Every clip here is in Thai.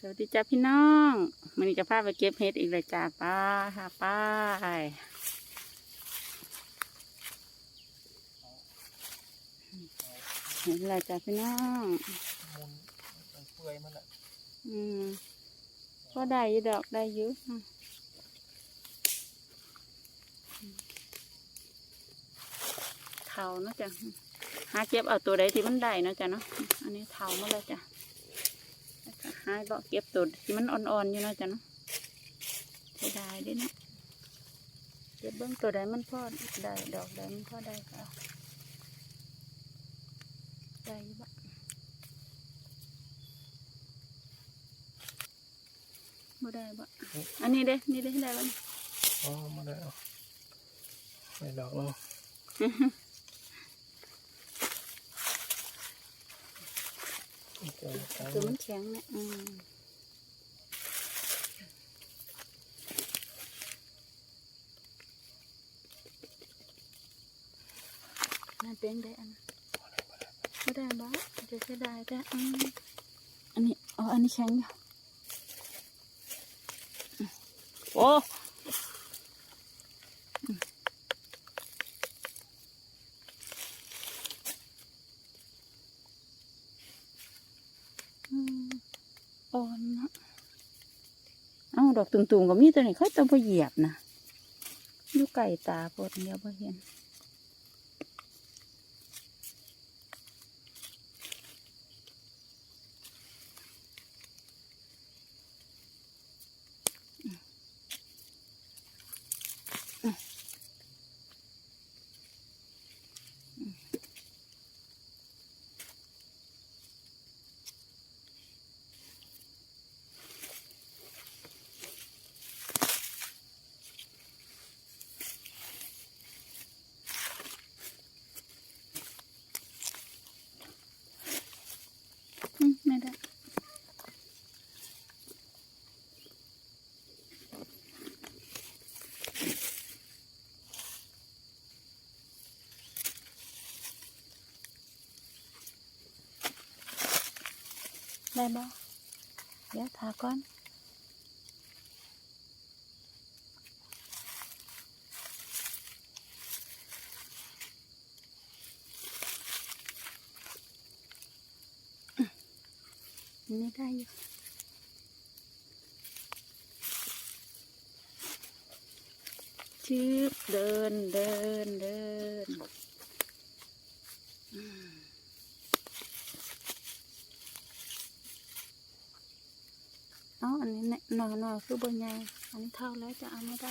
สวัสดีจ้าพี่น้องมันนี้จะพาไปเก็บเห็ดอีกเลยจ้าป้าค่ะป้าเห็นอะไรจ้าพี่น้องมุนมันเปื่อยมันแหละอืมก็ได้อยู่ดอกได้เยอะอืมเทาเนาะจ้ะหาเก็บเอาตัวใดที่มันได้เนาะจ้ะเนาะอันนี้เทามาแล้วจ้ะแล้วก็ หาเลาะเก็บตัวที่มันอ่อนๆอยู่เนาะจ้ะเนาะเสียดายเด้เนาะเก็บเบิ้งตัวใดมันพอได้ดอกใดมันพอได้ก็เอาได้อยู่บ้างบ่ได้บ่อันนี้เด้ นี่เด้ได้บ่อ๋อมาได้เอาไม่ดอกเราเจอกัน คือมันแข็งเนี่ยอืมน่าเป็นได้อันไม่ได้บ้าจะเสียดายแต่อืมอันนี้อ๋ออันนี้แข็งอยู่อืมโอ้อืมอืมอ่อนเนาะเอ้าดอกตุ่มๆก็มีตัวนี้เขาต้องไปเหยียบนะอยู่ไก่ตาปวดเดียวพอเห็น ได้บ่เดี๋ยวทาก่อนไม่ได้อยู่ชืบเดินเดินเดิน เอาอันนี้เนี่ยหน่อหน่อคือบนใหญ่อันนี้เท่าแล้วจะเอาไม่ได้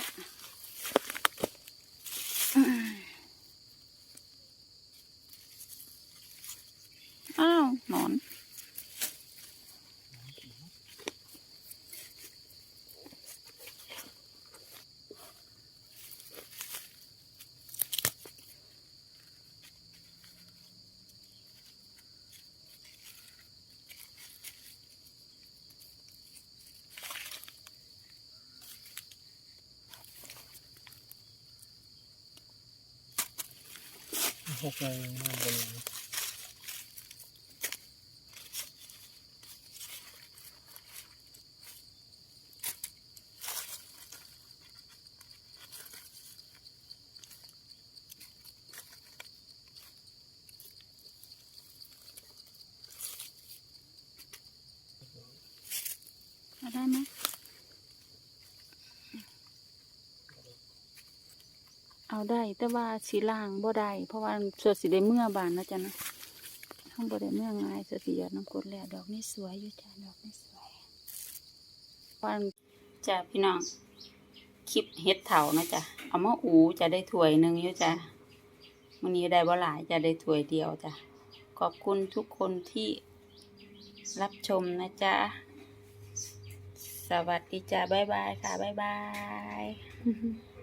อ้าวหนอน หกเลยมันเป็นได้ไหม เอาได้ แต่ว่าสีล่างบ่ได้เพราะว่าสวดสีได้เมื่อบานนะจ๊ะนะข้างบ่ได้เมื่อง่ายสวดสีหยอดน้ำกรดแล้วดอกนี้สวยอยู่จ้ะดอกนี้สวยวันจ้ะพี่น้องคลิปเฮ็ดเถานะจ๊ะเอามาอูจะได้ถ้วยหนึ่งอยู่จ้ะวันนี้ได้บ่หลายจะได้ถ้วยเดียวจ้ะขอบคุณทุกคนที่รับชมนะจ๊ะสวัสดีจ้าบ๊ายบายค่ะบ๊ายบาย